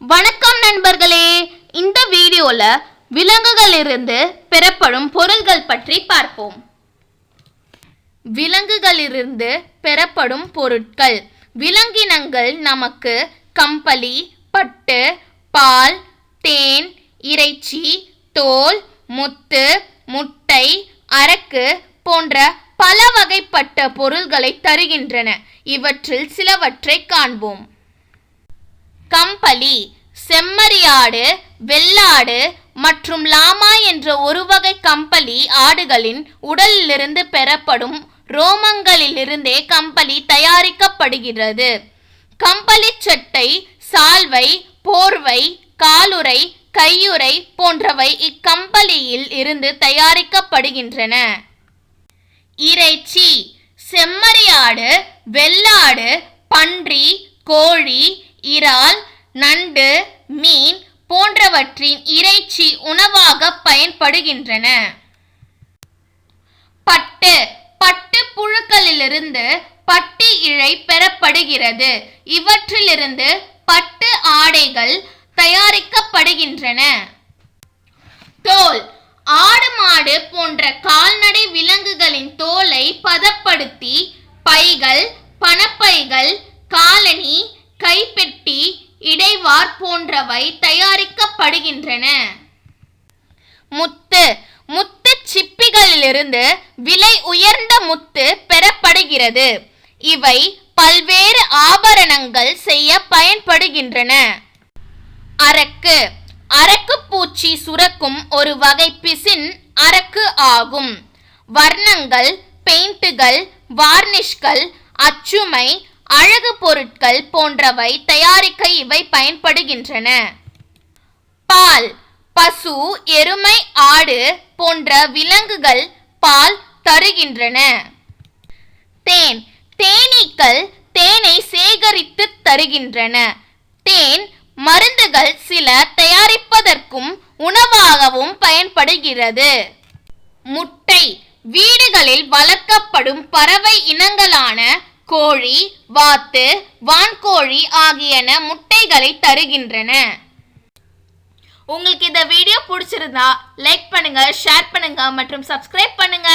வணக்கம் நண்பர்களே. இந்த வீடியோல விலங்குகளிலிருந்து பெறப்படும் பொருள்கள் பற்றி பார்ப்போம். விலங்குகளிலிருந்து பெறப்படும் பொருட்கள். விலங்கினங்கள் நமக்கு கம்பளி பட்டு பால் தேன் இறைச்சி தோல் முத்து முட்டை அரக்கு போன்ற பல வகைப்பட்ட பொருள்களை தருகின்றன. இவற்றில் சிலவற்றை காண்போம். கம்பளி செம்மறியாடு வெள்ளாடு மற்றும் லாமா என்ற ஒரு வகை கம்பளி ஆடுகளின் உடலிலிருந்து பெறப்படும் ரோமங்களிலிருந்தே கம்பளி தயாரிக்கப்படுகிறது. கம்பளி சட்டை சால்வை போர்வை காலுறை கையுறை போன்றவை இக்கம்பளியில் இருந்து தயாரிக்கப்படுகின்றன. இறைச்சி செம்மறியாடு வெள்ளாடு பன்றி கோழி இறால் நண்டு மீன் போன்றவற்றின் இறைச்சி உணவாக பயன்படுகின்றன. பட்டு. பட்டு புழுக்களிலிருந்து பட்டு இழை பெறப்படுகிறது. இவற்றிலிருந்து பட்டு ஆடைகள் தயாரிக்கப்படுகின்றன. தோல். இடைவார் போன்றவை தயாரிக்கப்படுகின்றன. முத்து. முத்து சிப்பிகளிலிருந்து விலை உயர்ந்த முத்து பெறப்படுகிறது. இவை பல்வேறு ஆபரணங்கள் செய்ய பயன்படுகின்றன. அரக்கு. அரக்கு பூச்சி சுரக்கும் ஒரு வகை பிசின் அரக்கு ஆகும். வர்ணங்கள் பெயிண்ட்டுகள் வார்னிஷ்கள் அச்சுமை அழகு பொருட்கள் போன்றவை தயாரிக்க இவை பயன்படுகின்றன. பால் பசு எருமை ஆடு போன்ற விலங்குகள் பால் தருகின்றன. தேன் தேனீக்கள் தேனை சேகரித்து தருகின்றன. தேன் மருந்துகள் சில தயாரிப்பதற்கும் உணவாகவும் பயன்படுகிறது. முட்டை வீடுகளில் வளர்க்கப்படும் பறவை இனங்களான கோழி வாத்து வான்கோழி ஆகியன முட்டைகளை தருகின்றன. உங்களுக்கு இந்த வீடியோ பிடிச்சிருந்தா லைக் பண்ணுங்க ஷேர் பண்ணுங்க மற்றும் சப்ஸ்கிரைப் பண்ணுங்க.